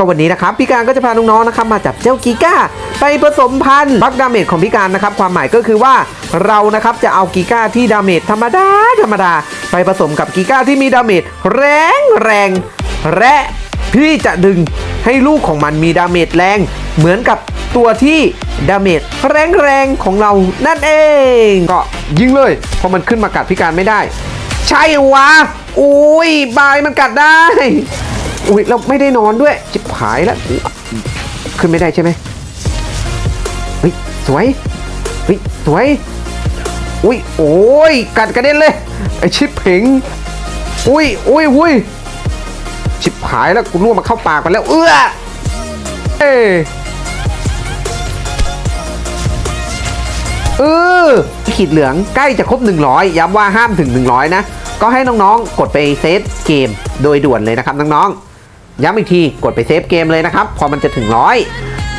ก็วันนี้นะครับพี่การก็จะพาน้องๆนะครับมาจับเจ้ากีก้า ไปผสมพันธุ์บักดาเมจของพี่การนะครับความหมายก็คือว่าเรานะครับจะเอากีก้าที่ดาเมจธรรมดาธรรมดา ไปผสมกับกีก้าที่มีดาเมจแรงแรงและพี่จะดึงให้ลูกของมันมีดาเมจแรง เหมือนกับตัวที่ดาเมจแรงแรงๆของเรานั่นเอง ก็ยิงเลยเพราะมันขึ้นมากัดพี่การไม่ได้ ใช่วะอุ้ยบายมันกัดได้ อุ้ยเราไม่ได้นอนด้วยจิบหายแล้วขึ้นไม่ได้ใช่ไหมเฮ้ยสวยเฮ้ยสวยอุ้ยโอ้ยกัดกระเด็นเลยไอชิปเพ่งอุ้ยอุ้ยอุ้ยชิบหายแล้วกูล่วงมาเข้าปากไปแล้ว เอื้อเอ้ยเออขีดเหลืองใกล้จะครบ 100 ย้ำว่าห้ามถึง 100 นะ ก็ให้น้องๆ กดไปเซฟเกมโดยด่วนเลยนะครับน้องๆ ย้ำอีกทีกดไปเซฟเกมเลยนะครับ พอมันจะถึงร้อย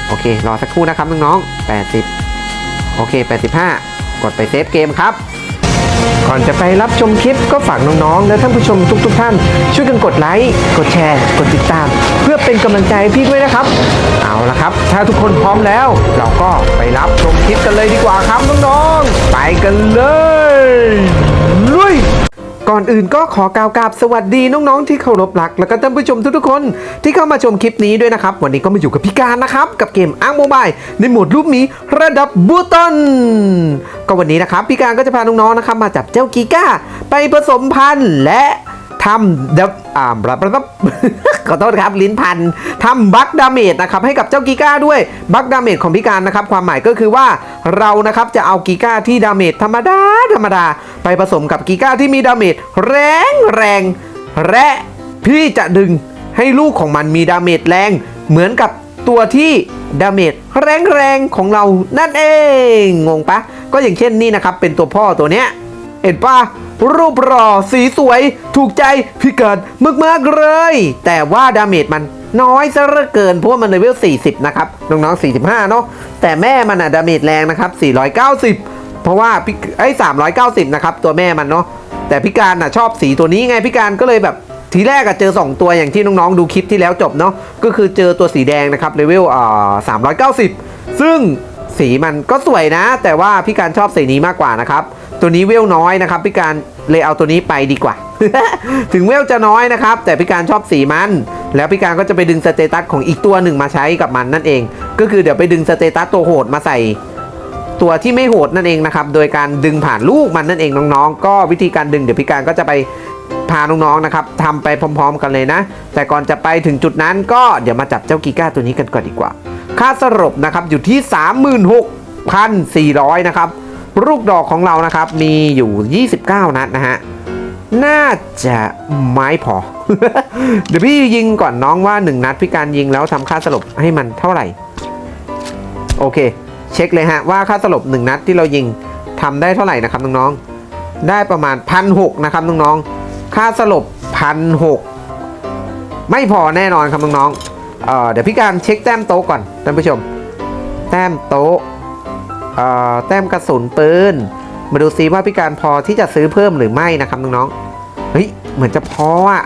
โอเค รอสักครู่นะครับน้องๆ80 โอเค 85 กดไปเซฟเกมครับก่อนจะไปรับชมคลิปก็ฝากน้องๆ และท่านผู้ชมทุกๆทท่าน ช่วยกันกดไลค์กดแชร์ กดติดตาม เพื่อเป็นกำลังใจให้พี่ด้วยนะครับ เอาละครับ ถ้าทุกคนพร้อมแล้ว เราก็ไปรับชมคลิปกันเลยดีกว่าครับน้องๆ ไปกันเลยลุย ก่อนอื่นก็ขอกล่าวกราบสวัสดีน้องๆที่เคารพรัก แล้วก็ท่านผู้ชมทุกๆคนที่เข้ามาชมคลิปนี้ด้วยนะครับ วันนี้ก็มาอยู่กับพี่การนะครับ กับเกมอ้างโมบายในโหมดรูปหมีระดับบูตันก็วันนี้นะครับพี่การก็จะพาน้องๆนะครับมาจับเจ้ากีก้า ไปผสมพันธุ์และทำดับอ่าบลับลับขอโทษครับลิ้นพันทำบัคดาเมจนะครับให้กับเจ้ากีก้าด้วยบัคดาเมจของพี่การนะครับ ความหมายก็คือว่าเรานะครับจะเอากีก้าที่ดาเมจธรรมดาธรรมดา ไปผสมกับกีก้าที่มีดาเมจแรงแรง และพี่จะดึงให้ลูกของมันมีดาเมจแรง เหมือนกับตัวที่ดาเมจแรงแรงของเรานั่นเอง งงปะ ก็อย่างเช่นนี่นะครับ เป็นตัวพ่อตัวเนี้ย เห็นปะรูปรอสีสวย ถูกใจพี่เกิดมึกมากเลย แต่ว่าดาเมจมันน้อยซะเหลือเกิน เพราะว่ามันเลเวล 40 นะครับ น้องๆ 45 เนาะแต่แม่มันอะดาเมจแรงนะครับ 490 เพราะว่าพี่ไอ้ย390นะครับตัวแม่มันเนาะแต่พี่การอะชอบสีตัวนี้ไงพี่การก็เลยแบบทีแรกอะเจอ 2 ตัวอย่างที่น้องๆดูคลิปที่แล้วจบเนาะก็คือเจอตัวสีแดงนะครับเลเวลอ่า390ซึ่งสีมันก็สวยนะ แต่ว่าพี่การชอบสีนี้มากกว่านะครับตัวนี้เวลน้อยนะครับพี่การเลยเอาตัวนี้ไปดีกว่า ถึงเวลจะน้อยนะครับ แต่พี่การชอบสีมัน แล้วพี่การก็จะไปดึงสเตตัสของอีกตัวหนึ่งมาใช้กับมันนั่นเอง ก็คือเดี๋ยวไปดึงสเตตัสตัวโหดมาใส่ ตัวที่ไม่โหดนั่นเองนะครับ โดยการดึงผ่านลูกมันนั่นเองน้องๆ ก็วิธีการดึงเดี๋ยวพี่การก็จะไปพาน้องๆนะครับทำไปพร้อม ๆ กันเลยนะ แต่ก่อนจะไปถึงจุดนั้นก็เดี๋ยวมาจับเจ้ากีก้าตัวนี้กันก่อนดีกว่า ค่าสรุปนะครับอยู่ที่ 36,400 นะครับ ลูกดอกของเรานะครับมีอยู่ 29 นัดนะฮะน่าจะไม่พอ เดี๋ยวพี่ยิงก่อนน้องว่า 1 นัดพี่การยิงแล้วทำค่าสลบให้มันเท่าไหร่ โอเค เช็คเลยฮะว่าค่าสลบ 1 นัดที่เรายิงทำได้เท่าไหร่นะครับน้องๆ ได้ประมาณพันหกนะครับน้องๆ ค่าสลบพันหกไม่พอแน่นอนครับน้องๆเเดี๋ยวพี่การเช็คแต้มโต๊ะก่อนท่านผู้ชม แต้มโต๊ะแต้มกระสุนปืน มาดูซิว่าพี่การพอที่จะซื้อเพิ่มหรือไม่นะครับน้องๆ เฮ้ยเหมือนจะพออะ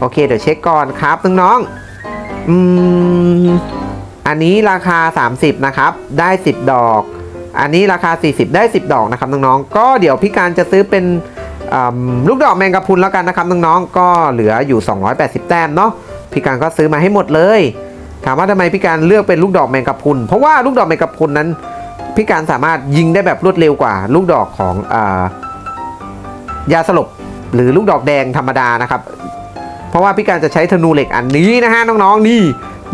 โอเคเดี๋ยวเช็คก่อนครับน้องๆ อืม อันนี้ราคา 30 นะครับ ได้ 10 ดอก อันนี้ราคา 40 ได้ 10 ดอกนะครับน้องๆ ก็เดี๋ยวพี่การจะซื้อเป็นลูกดอกแมงกะพรุนแล้วกันนะครับน้องๆ ก็เหลืออยู่ 280 แต้มเนาะ พี่การก็ซื้อมาให้หมดเลย ถามว่าทำไมพี่การเลือกเป็นลูกดอกแมงกะพรุน เพราะว่าลูกดอกแมงกะพรุนนั้น พี่การสามารถยิงได้แบบรวดเร็วกว่า ลูกดอกของอยาสลบหรือลูกดอกแดงธรรมดานะครับ เพราะว่าพี่การจะใช้ธนูเหล็กอันนี้นะฮะน้องๆ นี่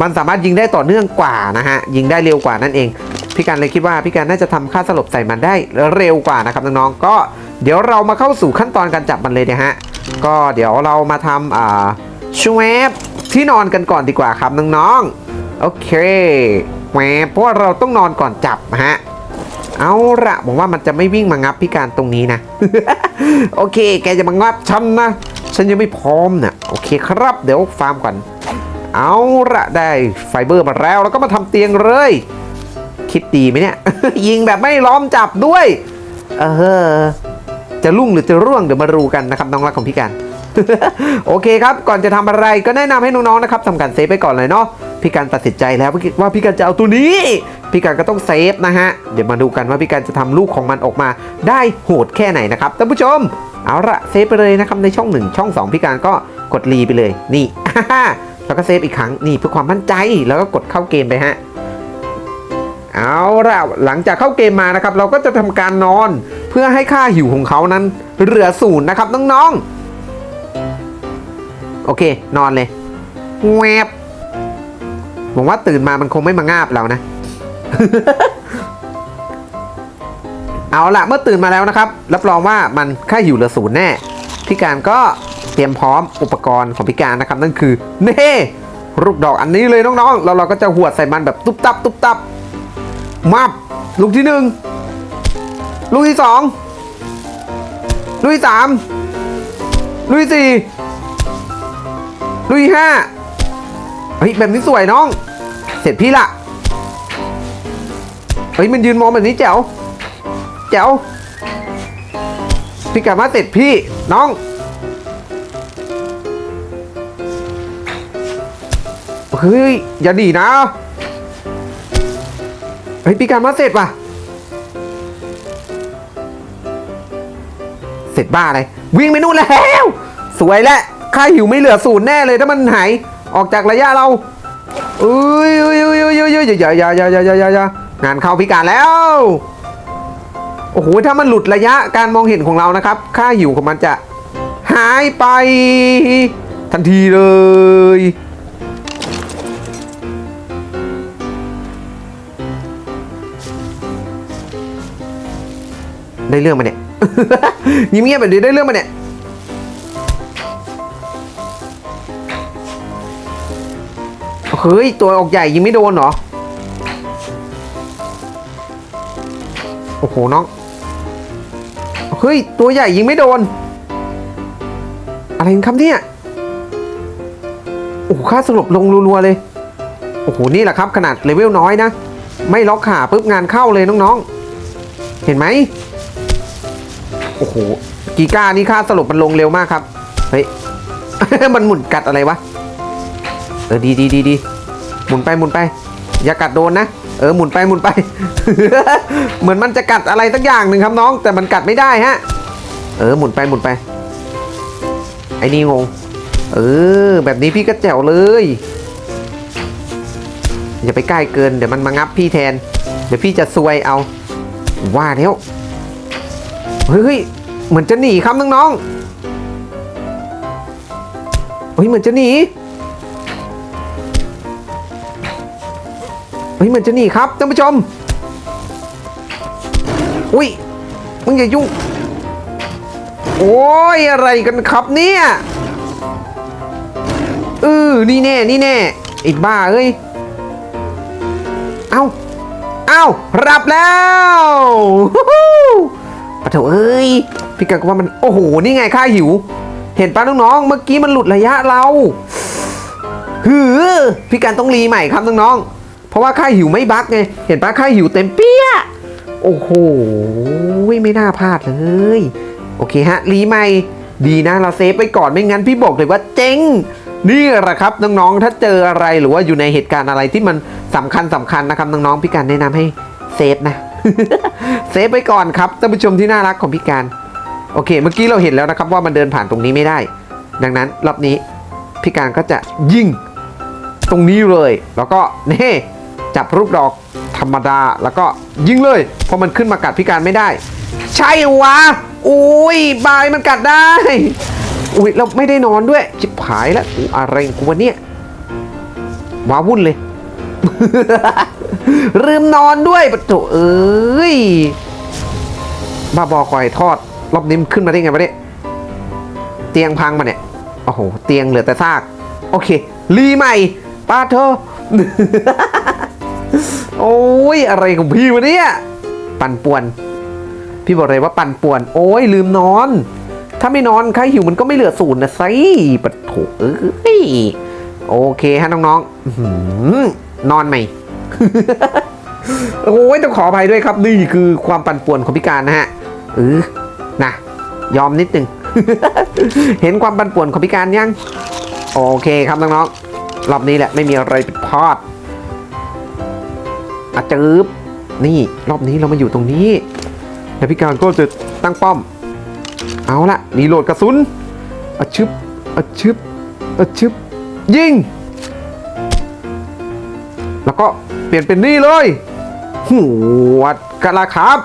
มันสามารถยิงได้ต่อเนื่องกว่านะฮะยิงได้เร็วกว่านั่นเอง พี่การเลยคิดว่าพี่การน่าจะทำค่าสลบใส่มันได้เร็วกว่านะครับน้องๆก็เดี๋ยวเรามาเข้าสู่ขั้นตอนการจับมันเลยนะฮะก็เดี๋ยวเรามาทำอ่าชวบที่นอนกันก่อนดีกว่าครับน้องๆโอเคแหวเพราะว่าเราต้องนอนก่อนจับฮะเอาละผมว่ามันจะไม่วิ่งมางับพี่การตรงนี้นะ โอเค แกจะมางับฉันนะ ฉันยังไม่พร้อมนะโอเคครับ เดี๋ยวฟาร์มก่อน เอาละได้ไฟเบอร์มาแล้วแล้วก็มาทำเตียงเลย คิดดีไหมเนี่ย ยิงแบบไม่ล้อมจับด้วย เออ จะลุ่งหรือจะร่วงเดี๋ยวมารู้กันนะครับน้องรักของพี่การโอเคครับ ก่อนจะทำอะไรก็แนะนำให้น้องๆนะครับทำการเซฟไปก่อนเลยเนาะพี่การตัดสินใจแล้วว่าพี่การจะเอาตัวนี้ พี่การก็ต้องเซฟนะฮะ เดี๋ยวมาดูกันว่าพี่การจะทำลูกของมันออกมา ได้โหดแค่ไหนนะครับท่านผู้ชม เอาละเซฟไปเลยนะครับในช่อง 1 ช่อง 2 พี่การก็กดรีไปเลย นี่ แล้วก็เซฟอีกครั้งนี่เพื่อความมั่นใจแล้วก็กดเข้าเกมไปฮะเอาละหลังจากเข้าเกมมานะครับ เราก็จะทำการนอนเพื่อให้ค่าหิวของเขานั้นเหลือศูนย์นะครับน้องๆ โอเคนอนเลยแวบผมว่าตื่นมามันคงไม่มางาบเรานะ เอาละเมื่อตื่นมาแล้วนะครับ รับรองว่ามันค่าหิวเหลือศูนย์แน่พี่การก็ รียมพร้อมอุปกรณ์ของพี่การนะครับ นั่นคือเน่ลูกดอกอันนี้เลยน้องๆ แล้วเราก็จะหวดใส่มันแบบตุ๊บตับตุ๊บตับมับลูกที่หนึ่งลูกที่สองลูกที่สามลูกที่สี่ลูกที่ห้าเฮ้ยแบบนี้สวยน้อง เสร็จพี่ละเฮ้ยมันยืนมองแบบนี้แจ๋วแจ๋วพี่กลับมาเสร็จพี่น้อง เฮ้ย อย่าดีนะ เฮ้ย พี่การมาเสร็จป่ะ เสร็จบ้าอะไรวิ่งไปนู่นแล้ว สวยแล้วค่าหิวไม่เหลือศูนย์แน่เลยถ้ามันหายออกจากระยะเราเอ้ยเอ้ยเอ้ยเอ้ยเอ้ยยอย่าอย่าอย่าอย่าอย่าอย่าอย่างานเข้าพิการแล้ว โอ้โห ถ้ามันหลุดระยะการมองเห็นของเรานะครับ ค่าหิวของมันจะหายไปทันทีเลย ได้เรื่องมาเนี่ยยิ้มเงียบแบบนี้ได้เรื่องมาเนี่ยเฮ้ย ตัวออกใหญ่ยิงไม่โดนเหรอ โอ้โห น้อง เฮ้ย ตัวใหญ่ยิงไม่โดน อะไรครับเนี่ย โอ้โหค่าสลบลงรัวๆเลย โอ้โห นี่แหละครับ ขนาดเลเวลน้อยนะ ไม่ล็อกขาปุ๊บงานเข้าเลยน้องๆ เห็นไหม โอ้โหกีก้านี่ค่าสลบมันลงเร็วมากครับ เฮ้ย มันหมุนกัดอะไรวะ เออดีดีดีดีหมุนไปหมุนไป อย่ากัดโดนนะ เออหมุนไปหมุนไป เหมือนมันจะกัดอะไรสักอย่างหนึ่งครับน้อง แต่มันกัดไม่ได้ฮะ เออหมุนไปหมุนไป ไอ้นี่งง เออ แบบนี้พี่ก็แจ๋วเลย อย่าไปใกล้เกินเดี๋ยวมันมางับพี่แทน เดี๋ยวพี่จะซวยเอา ว่าแล้ว เฮ้ยเหมือนจะหนีครับน้องๆเฮ้ยเหมือนจะหนีเฮ้ยเหมือนจะหนีครับท่านผู้ชม อุ้ยมึงอย่ายุ่ง โอ้ยอะไรกันครับเนี่ยเออนี่แน่นี่แน่ไอ้บ้าเอ้ยเอ้า เอ้ารับแล้ว ปะเถอะเอ้ย พี่กัก็ว่ามัน โอ้โห นี่ไงค่าหิว เห็นปะน้องๆ เมื่อกี้มันหลุดระยะเราหือพี่การต้องรีใหม่ครับน้องๆ เพราะว่าค่าหิวไม่บักไง เห็นปะค่าหิวเต็มเปี้ย โอ้โห ไม่น่าพลาดเลย โอเคฮะ รีใหม่ ดีนะเราเซฟไปก่อนไม่งั้นพี่บอกเลยว่าเจ๊งนี่แหละครับน้องๆ ถ้าเจออะไรหรือว่าอยู่ในเหตุการณ์อะไรที่มันสำคัญสำคัญนะครับน้องๆ พี่การแนะนำให้เซฟนะ เซฟไปก่อนครับท่านผู้ชมที่น่ารักของพี่การโอเค เมื่อกี้เราเห็นแล้วนะครับว่ามันเดินผ่านตรงนี้ไม่ได้ ดังนั้นรอบนี้พี่การก็จะยิงตรงนี้เลย แล้วก็เน่จับรูปดอกธรรมดาแล้วก็ยิงเลยเพราะมันขึ้นมากัดพี่การไม่ได้ ใช่วะอุ้ยบายมันกัดได้อุ้ยเราไม่ได้นอนด้วยชิบหายแล้วออะไรกูวะเนี่ยว้าวุ่นเลย ลืมนอนด้วยปะโถเอ้ย บ้าบอคอยทอด รอบนี้มันขึ้นมาได้ไงวะเนี่ย เตียงพังมาเนี่ย โอ้โห เตียงเหลือแต่ซาก โอเค รีใหม่ป้าเธอ โอ้ย อะไรของพี่วะเนี่ย ปั่นป่วน พี่บอกเลยว่าปั่นป่วน โอ้ย ลืมนอน ถ้าไม่นอนใครหิวมันก็ไม่เหลือศูนย์นะไซปะโถเอ้ย โอเคฮะน้องๆนอนไหม โอ้ยต้องขออภัยด้วยครับ นี่คือความปั่นป่วนของพิการนะฮะเออนะยอมนิดนึง เห็นความปั่นป่วนของพิการยัง โอเคครับน้องๆรอบนี้แหละไม่มีอะไรผิดพลาดอาจืบนี่รอบนี้เรามาอยู่ตรงนี้แล้วพิการก็จะตั้งป้อม เอาละรีโหลดกระสุนอะชึบอะชึบอะชึบยิง แล้วก็เปลี่ยนเป็นนี่เลย หัวดกะลาครับ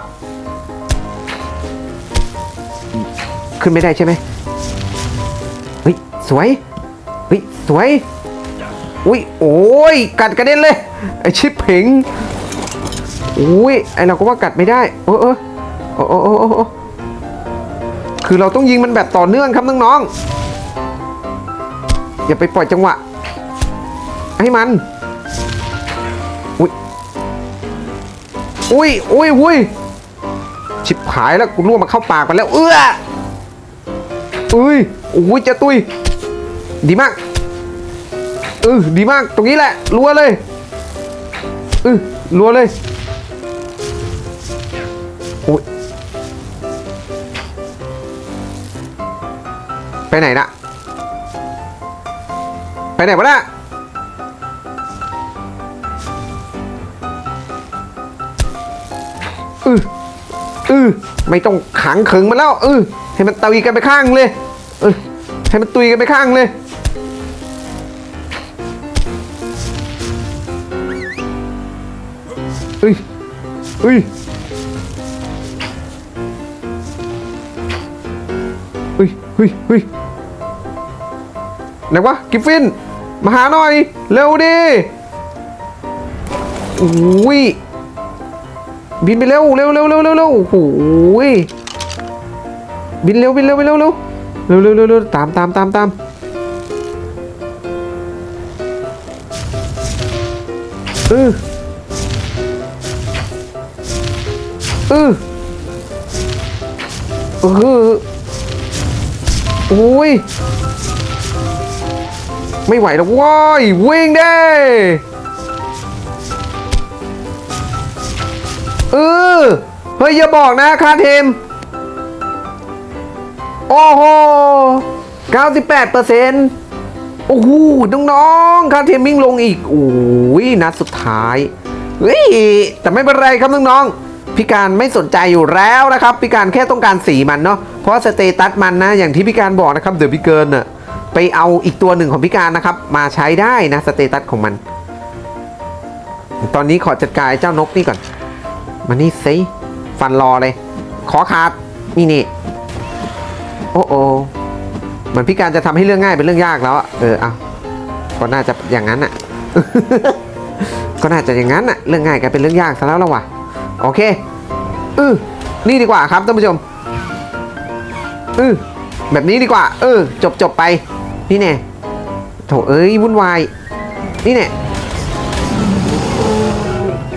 ขึ้นไม่ได้ใช่ไหมเฮ้ย สวย เฮ้ย สวย อุ้ย โอ้ย กัดกระเด็นเลย ไอชิปเพ่งอุ้ย ไอเราก็ว่ากัดไม่ได้ เออเออโอ้โอ้โอ้โอ้โอ้คือเราต้องยิงมันแบบต่อเนื่องครับน้องๆอย่าไปปล่อยจังหวะ ให้มัน อุ้ยอุ้ยอุ้ยชิบหายแล้วกูล่วงมาเข้าปากไปแล้ว เอื้ออุ้ยอุ้ยเจะตุย ดีมากเออดีมากตรงนี้แหละรัวเลยเออรัวเลยโอ้ยไปไหนนะไปไหนวะน่ะ เออไม่ต้องขังเขิงมันแล้วเออให้มันตุยกันไปข้างเลยเออให้มันตุยกันไปข้างเลยเฮ้ยเฮ้ยเฮ้ยเฮ้ยเฮ้ยไหนวะกิฟฟิน มาหาหน่อย เร็วดิโอ้ย บินไปเร็วเร็วเร็วเร็วเร็วเร็วโอ้โหยบินเร็วบินเร็วบินเร็วเร็วเร็วเร็วเร็วเร็วตามตามตามตามเออเออเออโอ้ยไม่ไหวแล้วว้ายวิ่งได้ เออเฮ้ยอย่าบอกนะคาเทม โอ้โห 98เปอร์เซ็นต์โอ้โหน้องๆคาเทมมิ่งลงอีกโอ้ยนัดสุดท้ายเฮ้ยแต่ไม่เป็นไรครับน้องๆพี่การไม่สนใจอยู่แล้วนะครับ พี่การแค่ต้องการสีมันเนาะเพราะสเตตัสมันนะ อย่างที่พี่การบอกนะครับเดี๋ยวพี่เกินน่ะไปเอาอีกตัวหนึ่งของพี่การนะครับ มาใช้ได้นะสเตตัสของมัน ตอนนี้ขอจัดการเจ้านกนี่ก่อน มานี่สิฟันรอเลย ขอขาด นี่นี่โอ้โอเหมือนพี่การจะทำให้เรื่องง่ายเป็นเรื่องยากแล้วอะเออเอาก็น่าจะอย่างนั้นอะก็น่าจะอย่างนั้นอะเรื่องง่ายกลายเป็นเรื่องยากซะแล้วละวะโอเคเออนี่ดีกว่าครับท่านผู้ชมเออแบบนี้ดีกว่า เออ จบจบไป นี่แน่โถเอ้ยวุ่นวาย นี่แน่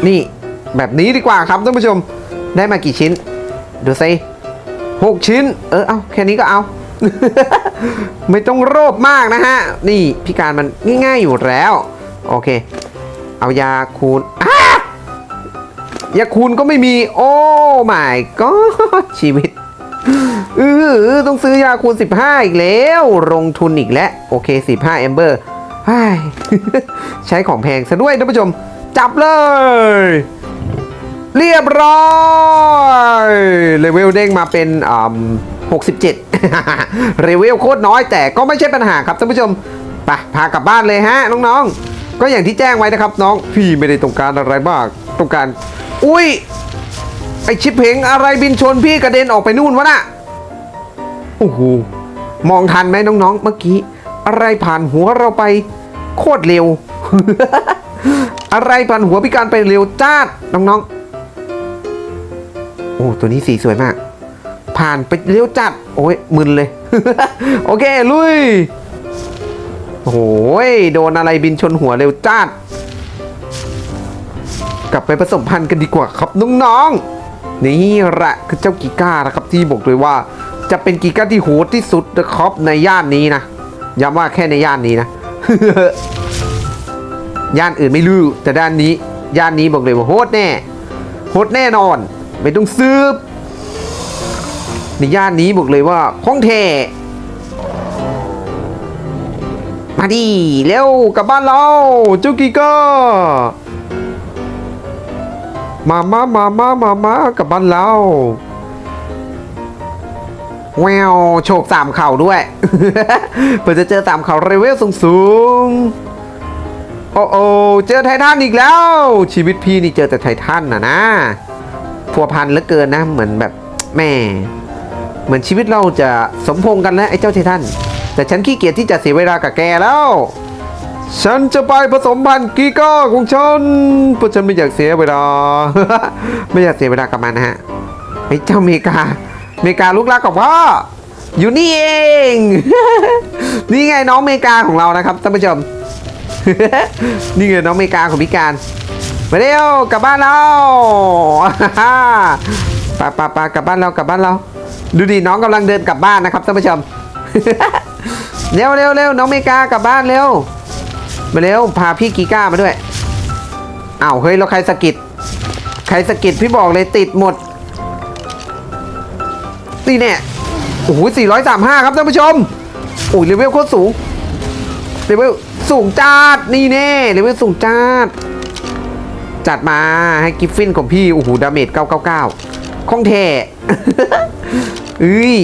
นี่ แบบนี้ดีกว่าครับท่านผู้ชมได้มากี่ชิ้น ดูซิหกชิ้น เออเอาแค่นี้ก็เอา ไม่ต้องโรบมากนะฮะ นี่พิการมันง่ายๆอยู่แล้ว โอเค เอายาคูณยาคูณก็ไม่มี โอ้ my god ชีวิตเออต้องซื้อยาคูณ 15 อีกแล้วลงทุนอีกแล้ว โอเค 15 a m b e r ใช่ใช้ของแพงซะด้วยท่านผู้ชม จับเลย เรียบร้อยเลเวลเด้งมาเป็นอ่า67เลเวลโคตรน้อยแต่ก็ไม่ใช่ปัญหาครับท่านผู้ชมไปพากลับบ้านเลยฮะน้องๆ ก็อย่างที่แจ้งไว้นะครับน้องพี่ไม่ได้ต้องการอะไรมากต้องการ อุ้ยไอชิปเพงอะไรบินชนพี่กระเด็นออกไปนู่นวะน่ะโอ้โหมองทันไหมน้องๆ เมื่อกี้ อะไรผ่านหัวเราไป โคตรเร็ว อะไรผ่านหัวพิการไปเร็วจ้าดน้องๆ โอ้ตัวนี้สีสวยมาก ผ่านไปเร็วจัด โอ้ยมึนเลย โอเค ลุยโอ้ยโดนอะไรบินชนหัวเร็วจัด กลับไปผสมพันธุ์กันดีกว่าครับน้องๆนี่แหละคือเจ้ากีก้านะครับที่บอกเลยว่า จะเป็นกีก้าที่โหดที่สุดนะครับในย่านนี้นะย้ำว่าแค่ในย่านนี้นะย่านอื่นไม่รู้แต่ด้านนี้ ย่านนี้บอกเลยว่าโหดแน่โหดแน่นอน ไม่ต้องซื้อในย่านนี้บอกเลยว่าของแท้มาดิเร็วกลับบ้านเราจุกิก้มามามามา มามากลับบ้านเราแววโฉบสามเข่าด้วยเพื่อจะเจอสามเข่าเรเวลสูงสูงๆโอ้โอเจอไททันอีกแล้ว ชีวิตพี่นี่เจอแต่ไททันนะนะ พัวพันเหลือเกินนะ เหมือนแบบแม่ เหมือนชีวิตเราจะสมพงกันแล้วไอ้เจ้าไททันแต่ฉันขี้เกียจที่จะเสียเวลากับแกแล้ว ฉันจะไปผสมพันธุ์กีก้าของฉันเพราะฉันไม่อยากเสียเวลา ไม่อยากเสียเวลากับมันนะฮะไอ้เจ้าเมกา เมกาลูกรักของพ่ออยู่นี่เอง นี่ไงน้องเมกาของเรานะครับท่านผู้ชม นี่ไงน้องเมกาของพิการ มาเร็วกลับบ้านเราปะปะปะกลับบ้านเรากลับบ้านเรา ดูดิน้องกำลังเดินกลับบ้านนะครับท่านผู้ชมเร็วเร็วเร็วน้องเมกากลับบ้านเร็วมาเร็วพาพี่กีก้ามาด้วยอ้าวเฮ้ยเราใครสะกิดใครสะกิดพี่บอกเลยติดหมดนี่แน่โอ้โห435ครับท่านผู้ชมโอ้ยเลเวลโคตรสูงเลเวลสูงจัดนี่แน่เลเวลสูงจัด จัดมาให้กิฟฟินของพี่ โอ้โห ดาเมจ 999 ของแท้ เอ้ย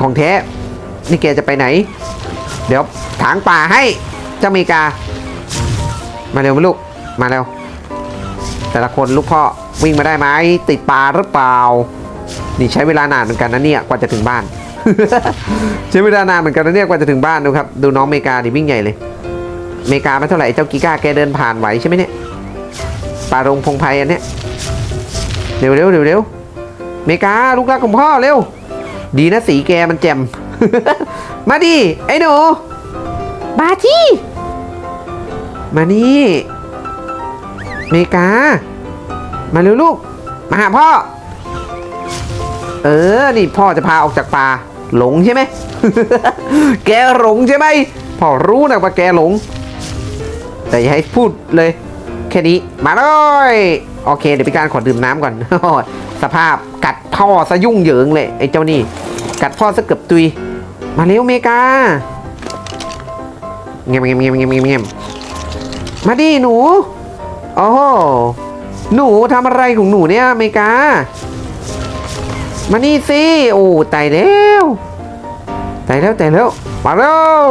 ของแท้ นี่แกจะไปไหน เดี๋ยวถางป่าให้เจ้าเมกา มาเร็วมาลูก มาเร็ว แต่ละคนลูกพ่อวิ่งมาได้ไหม ติดป่าหรือเปล่า นี่ใช้เวลานานเหมือนกันนะเนี่ย กว่าจะถึงบ้าน ใช้เวลานานเหมือนกันนะเนี่ย กว่าจะถึงบ้านดูครับ ดูน้องเมกาดิวิ่งใหญ่เลย เมกาไม่เท่าไหร่เจ้ากีก้าแกเดินผ่านไหวใช่ไหมเนี่ย ป่ารงพงไพอันเนี้ยเร็วเร็วเร็วเร็วอเมริกาลูกรักของพ่อเร็ว ดีนะสีแกมันแจ่ม มาดิไอ้หนูมาที่มานี่อเมริกา มาเร็วลูก มาหาพ่อ เออ นี่พ่อจะพาออกจากป่าหลงใช่ไหม แกหลงใช่ไหม พ่อรู้นะว่าแกหลง แต่อย่าให้พูดเลย แค่นี้ มาเลยโอเค เดี๋ยวพี่การขอดื่มน้ำก่อน สภาพกัดพ่อซะยุ่งเหยิงเลยไอ้เจ้านี่ กัดพ่อซะเกือบตุย มาเร็วเมกาเงียบเงียบเงียบเงียบเงียบมาดิหนู โอ้โห หนูทำอะไรของหนูเนี่ยเมกา มานี่สิ โอ้ตายแล้วตายแล้วตายแล้ว มาแล้ว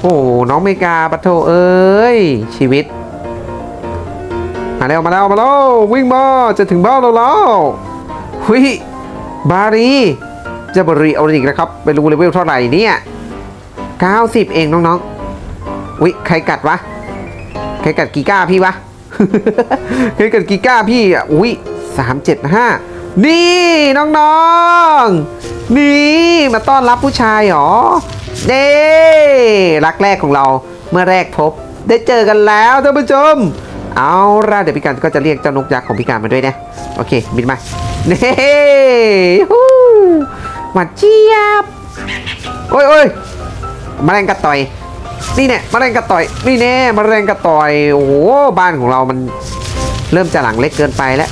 โอ้น้องเมกาปะโถเอ้ย ชีวิต มาแล้วมาแล้วมาแล้ววิ่งมาจะถึงบ้านเราแล้วหุยบารีจะบรีเอาอีกนะครับไปรู้เลเวลเท่าไหร่เนี่ย90 เองน้องๆอุ้ยใครกัดวะใครกัดกีก้าพี่วะใครกัดกีก้าพี่อะอุ้ยสามเจ็ดห้านี่น้องๆ นี่มาต้อนรับผู้ชายหรอเด้รักแรกของเราเมื่อแรกพบ ได้เจอกันแล้วท่านผู้ชม เอาล่ะเดี๋ยวพี่การก็จะเรียกเจ้านกยักษ์ของพี่การมาด้วยนะ โอเค บินมาเน่ฮู้หวานเจี๊ยบ โอ้ยโอ้ยแมลงกระต่อย นี่เนี่ยมาแมลงกระต่อย นี่แน่แมลงกระต่อย โอ้โห บ้านของเรามันเริ่มจะหลังเล็กเกินไปแล้ว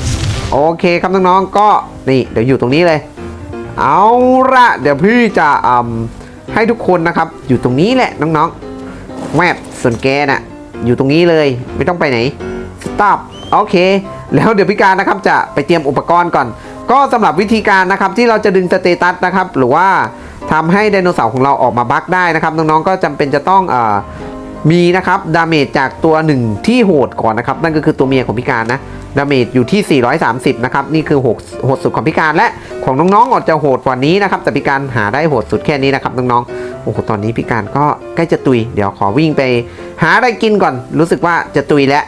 โอเคครับน้องๆ ก็นี่เดี๋ยวอยู่ตรงนี้เลย เอาละเดี๋ยวพี่จะอืมให้ทุกคนนะครับ อยู่ตรงนี้แหละน้องๆ แวบส่วนแกน่ะ อยู่ตรงนี้เลยไม่ต้องไปไหนสต็อปโอเค แล้วเดี๋ยวพิการนะครับจะไปเตรียมอุปกรณ์ก่อน ก็สำหรับวิธีการนะครับที่เราจะดึงสเตตัสนะครับหรือว่าทำให้ไดโนเสาร์ของเราออกมาบั๊กได้นะครับน้องๆก็จำเป็นจะต้องอ มีนะครับดาเมจจากตัวหนึ่งที่โหดก่อนนะครับ นั่นก็คือตัวเมียของพิการนะดาเมจอยู่ที่ 430 นะครับ นี่คือโหดโหดสุดของพิการและของน้องๆอาจจะโหดกว่านี้นะครับ แต่พิการหาได้โหดสุดแค่นี้นะครับน้องๆโอ้โหตอนนี้พิการก็ใกล้จะตุย เดี๋ยวขอวิ่งไปหาอะไรกินก่อน รู้สึกว่าจะตุยแล้ว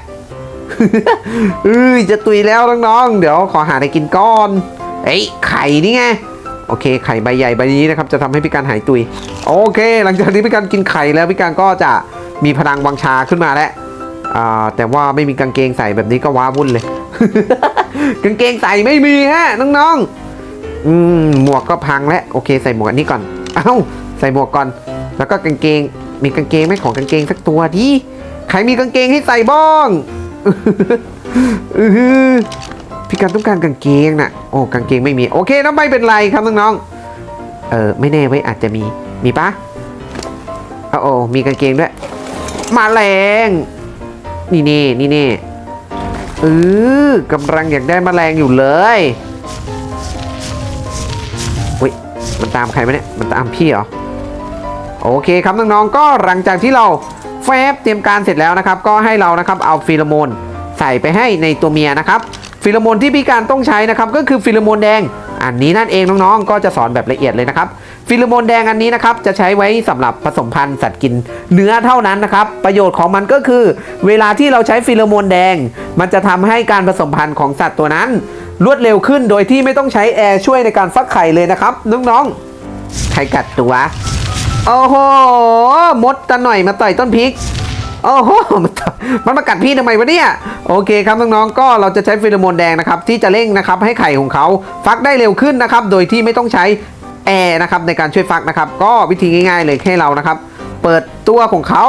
เอ้ยจะตุยแล้วน้องๆ เดี๋ยวขอหาอะไรกินก่อนเอ้ยไข่นี่ไงโอเค ไข่ใบใหญ่ใบนี้นะครับจะทำให้พิการหายตุย โอเค หลังจากที่พิการกินไข่แล้วพิการก็จะ มีพลังวังชาขึ้นมาแล้วแต่ว่าไม่มีกางเกงใส่แบบนี้ก็ว้าวุ่นเลย กางเกงใส่ไม่มีฮะน้องๆอืมหมวกก็พังแล้วโอเคใส่หมวกอันนี้ก่อน เอ้า ใส่หมวกก่อน แล้วก็กางเกง มีกางเกงไหมของกางเกงสักตัวดิใครมีกางเกงให้ใส่บ้างพี่การต้องการกางเกงน่ะโอ้กางเกงไม่มีโอเคนะไม่เป็นไรครับน้องๆเออไม่แน่ไว้อาจจะมีมีปะโอ้โอมีกางเกงด้วย มาแรง นี่เน่นี่เน่เออกำลังอยากได้แมลงอยู่เลยอุ้ยมันตามใครไหมเนี่ย มันตามพี่เหรอ โอเคครับน้องๆ ก็หลังจากที่เราแฟบเตรียมการเสร็จแล้วนะครับ ก็ให้เรานะครับเอาฟิโลโมนใส่ไปให้ในตัวเมียนะครับ ฟิโลโมนที่พี่การต้องใช้นะครับ ก็คือฟิโลโมนแดง อันนี้นั่นเองน้องๆ ก็จะสอนแบบละเอียดเลยนะครับ ฟิโลโมนแดงอันนี้นะครับจะใช้ไว้สำหรับผสมพันธุ์สัตว์กินเนื้อเท่านั้นนะครับ ประโยชน์ของมันก็คือ เวลาที่เราใช้ฟิโลโมนแดง มันจะทำให้การผสมพันธุ์ของสัตว์ตัวนั้น รวดเร็วขึ้นโดยที่ไม่ต้องใช้แอร์ช่วยในการฟักไข่เลยนะครับน้องๆใครกัดตัวโอ้โหมดกันหน่อยมาต่อยต้นพริก โอ้โหมันมากัดพี่ทำไมวะเนี่ยโอเคครับน้องๆก็เราจะใช้ฟิโลโมนแดงนะครับที่จะเร่งนะครับให้ไข่ของเขาฟักได้เร็วขึ้นนะครับโดยที่ไม่ต้องใช้แอร์นะครับในการช่วยฟักนะครับ ก็วิธีง่าย ๆ เลยแค่เรานะครับ เปิดตัวของเขา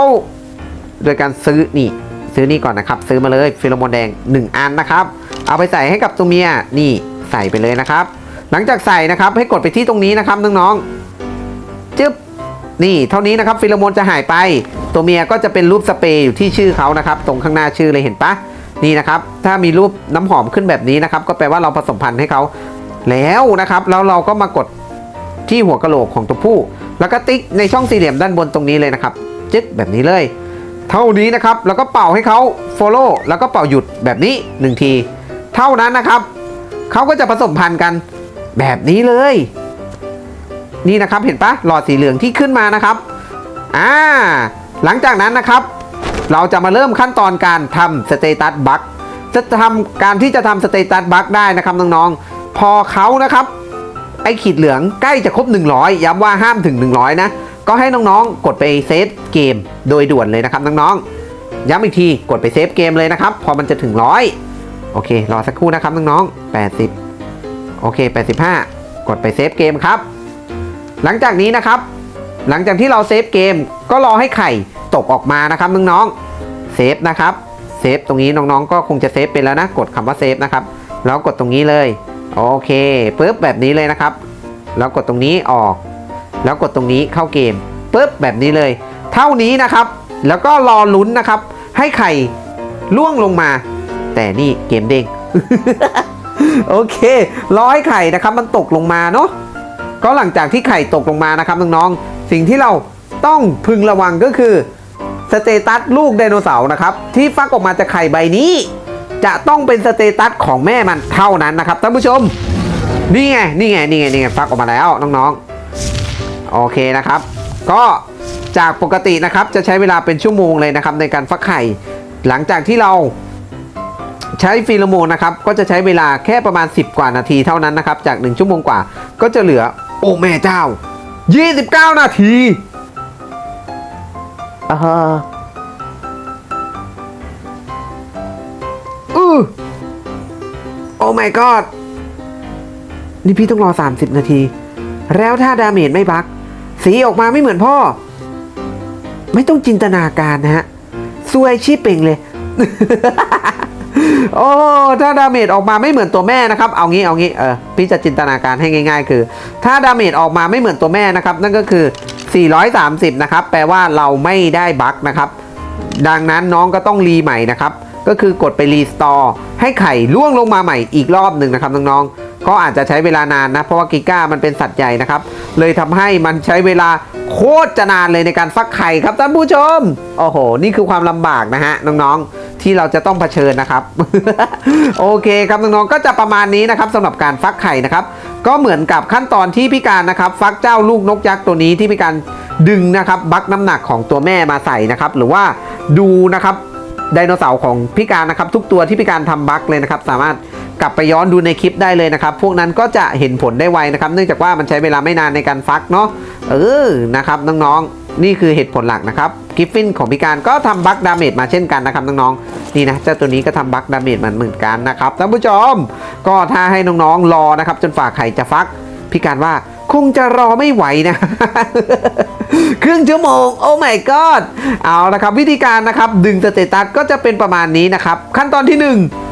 โดยการซื้อนี่ซื้อนี่ก่อนนะครับ ซื้อมาเลยฟิโลโมนแดง 1 อันนะครับ เอาไปใส่ให้กับตัวเมียนี่ใส่ไปเลยนะครับ หลังจากใส่นะครับให้กดไปที่ตรงนี้นะครับน้องๆจึ๊บ นี่เท่านี้นะครับฟิโลโมนจะหายไป ตัวเมียก็จะเป็นรูปสเปรย์อยู่ที่ชื่อเขานะครับ ตรงข้างหน้าชื่อเลยเห็นปะนี่นะครับ ถ้ามีรูปน้ำหอมขึ้นแบบนี้นะครับ ก็แปลว่าเราผสมพันธุ์ให้เขาแล้วนะครับ แล้วเราก็มากดที่หัวกะโหลกของตัวผู้ แล้วก็ติ๊กในช่องสี่เหลี่ยมด้านบนตรงนี้เลยนะครับ จึ๊กแบบนี้เลย เท่านี้นะครับ แล้วก็เป่าให้เขา follow แล้วก็เป่าหยุดแบบนี้หนึ่งที เท่านั้นนะครับ เขาก็จะผสมพันธุ์กันแบบนี้เลย นี่นะครับเห็นปะหลอดสีเหลืองที่ขึ้นมานะครับอ่าหลังจากนั้นนะครับ เราจะมาเริ่มขั้นตอนการทำสเตตัสบัคจะทำการที่จะทำสเตตัสบัคได้นะครับน้องๆพอเขานะครับไอขีดเหลืองใกล้จะครบ 100 ย้ำว่าห้ามถึง 100 นะ ก็ให้น้องๆ กดไปเซฟเกมโดยด่วนเลยนะครับน้องๆ ย้ำอีกทีกดไปเซฟเกมเลยนะครับ พอมันจะถึงร้อยโอเค รอสักครู่นะครับน้องๆ 80 โอเค 85 กดไปเซฟเกมครับ หลังจากนี้นะครับ หลังจากที่เราเซฟเกมก็รอให้ไข่ตกออกมานะครับน้องๆเซฟนะครับเซฟตรงนี้น้องๆ ก็คงจะเซฟเป็นแล้วนะ กดคำว่าเซฟนะครับแล้วกดตรงนี้เลยโอเคปุ๊บแบบนี้เลยนะครับ แล้วกดตรงนี้ออก แล้วกดตรงนี้เข้าเกมปุ๊บแบบนี้เลย เท่านี้นะครับ แล้วก็รอลุ้นนะครับ ให้ไข่ล่วงลงมา แต่นี่เกมเด้งโอเค รอให้ไข่นะครับ มันตกลงมาเนาะ ก็หลังจากที่ไข่ตกลงมานะครับน้องๆ สิ่งที่เราต้องพึงระวังก็คือสเตตัสลูกไดโนเสาร์นะครับที่ฟักออกมาจากไข่ใบนี้ จะต้องเป็นสเตตัสของแม่มันเท่านั้นนะครับท่านผู้ชม นี่ไงนี่ไงนี่ไงนี่ไงฟักออกมาแล้วน้องๆ โอเคนะครับ ก็จากปกตินะครับจะใช้เวลาเป็นชั่วโมงเลยนะครับในการฟักไข่ หลังจากที่เราใช้ฟีโรโมนนะครับก็จะใช้เวลาแค่ประมาณ 10 กว่านาทีเท่านั้นนะครับจาก 1 ชั่วโมงกว่าก็จะเหลือ อ้แม่เจ้า 29 นาทีอ่าฮะอือโอ้ my god นี่พี่ต้องรอ 30 นาที แล้วถ้าดาเมจไม่บัก สีออกมาไม่เหมือนพ่อ ไม่ต้องจินตนาการนะฮะซวยชีพเป่งเลย โอ้ถ้าดาเมจออกมาไม่เหมือนตัวแม่นะครับ เอางี้เอางี้เออพี่จะจินตนาการให้ง่าย ๆ คือ ถ้าดาเมจออกมาไม่เหมือนตัวแม่นะครับ นั่นก็คือ 430 นะครับ แปลว่าเราไม่ได้บั๊กนะครับ ดังนั้นน้องก็ต้องรีใหม่นะครับ ก็คือกดไปรีสตอร์ให้ไข่ล่วงลงมาใหม่อีกรอบหนึ่งนะครับน้องๆก็อาจจะใช้เวลานานนะ เพราะว่ากิก้ามันเป็นสัตว์ใหญ่นะครับ เลยทำให้มันใช้เวลาโคตรจะนานเลยในการฟักไข่ครับท่านผู้ชม โอ้โห นี่คือความลำบากนะฮะน้องๆ ที่เราจะต้องเผชิญนะครับ โอเคครับน้องๆก็จะประมาณนี้นะครับสำหรับการฟักไข่นะครับ ก็เหมือนกับขั้นตอนที่พี่การนะครับ ฟักเจ้าลูกนกยักษ์ตัวนี้ที่พี่การดึงนะครับ บักน้ำหนักของตัวแม่มาใส่นะครับ หรือว่าดูนะครับไดโนเสาร์ของพี่การนะครับ ทุกตัวที่พี่การทำบักเลยนะครับ สามารถกลับไปย้อนดูในคลิปได้เลยนะครับ พวกนั้นก็จะเห็นผลได้ไวนะครับ เนื่องจากว่ามันใช้เวลาไม่นานในการฟักเนาะเออนะครับน้องๆ นี่คือเหตุผลหลักนะครับกิฟฟินของพี่การก็ทำบักดาเมจมาเช่นกันนะครับน้องๆนี่นะเจ้าตัวนี้ก็ทำบักดาเมจมันเหมือนกันนะครับท่านผู้ชมก็ถ้าให้น้องๆรอนะครับจนฝากไข่จะฟักพี่การว่าคงจะรอไม่ไหวนะ ครึ่งชั่วโมง โอ้ my god เอาละครับ วิธีการนะครับ ดึงสเตตัสก็จะเป็นประมาณนี้นะครับ ขั้นตอนที่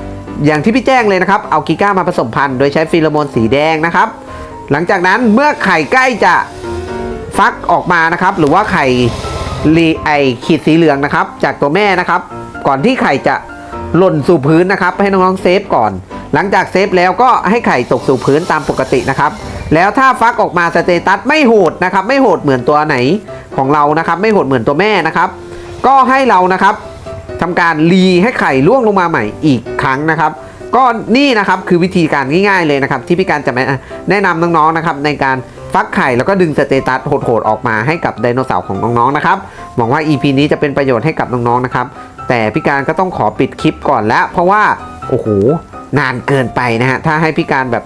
1 อย่างที่พี่แจ้งเลยนะครับ เอากีก้ามาผสมพันธุ์โดยใช้ฟีโรโมนสีแดงนะครับ หลังจากนั้นเมื่อไข่ใกล้จะ ฟักออกมานะครับ หรือว่าไข่รีไอขีดสีเหลืองนะครับ จากตัวแม่นะครับ ก่อนที่ไข่จะหล่นสู่พื้นนะครับ ให้น้องๆเซฟก่อน หลังจากเซฟแล้วก็ให้ไข่ตกสู่พื้นตามปกตินะครับ แล้วถ้าฟักออกมาสเตตัสไม่โหดนะครับ ไม่โหดเหมือนตัวไหนของเรานะครับ ไม่โหดเหมือนตัวแม่นะครับ ก็ให้เรานะครับทำการรีให้ไข่ล่วงลงมาใหม่อีกครั้งนะครับ ก็นี่นะครับคือวิธีการง่ายๆเลยนะครับ ที่พี่การจะแนะนำน้องๆนะครับในการ ฟักไข่แล้วก็ดึงสเตตัสโหดๆออกมาให้กับไดโนเสาร์ของน้องๆนะครับหวังว่า EP นี้จะเป็นประโยชน์ให้กับน้องๆนะครับแต่พี่การก็ต้องขอปิดคลิปก่อนแล้ว เพราะว่าโอ้โหนานเกินไปนะฮะถ้าให้พี่การแบบ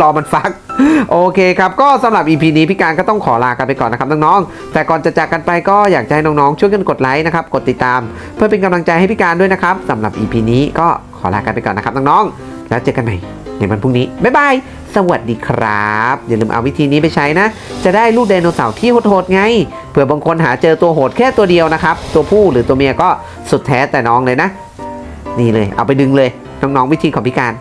รอมันฟัก โอเคครับ ก็สำหรับ EP นี้พี่การก็ต้องขอลากันไปก่อนนะครับน้องๆ แต่ก่อนจะจากกันไปก็อยากให้น้องๆ ช่วยกันกดไลค์นะครับ กดติดตาม เพื่อเป็นกำลังใจให้พี่การด้วยนะครับสำหรับ EP นี้ก็ขอลากันไปก่อนนะครับน้องๆ แล้วเจอกันใหม่ ในวันพรุ่งนี้ บ๊ายบาย สวัสดีครับ อย่าลืมเอาวิธีนี้ไปใช้นะ จะได้ลูกไดโนเสาร์ที่โหดๆไง เผื่อบางคนหาเจอตัวโหดแค่ตัวเดียวนะครับ ตัวผู้หรือตัวเมียก็สุดแท้แต่น้องเลยนะ นี่เลย เอาไปดึงเลย น้องๆวิธีของพิการ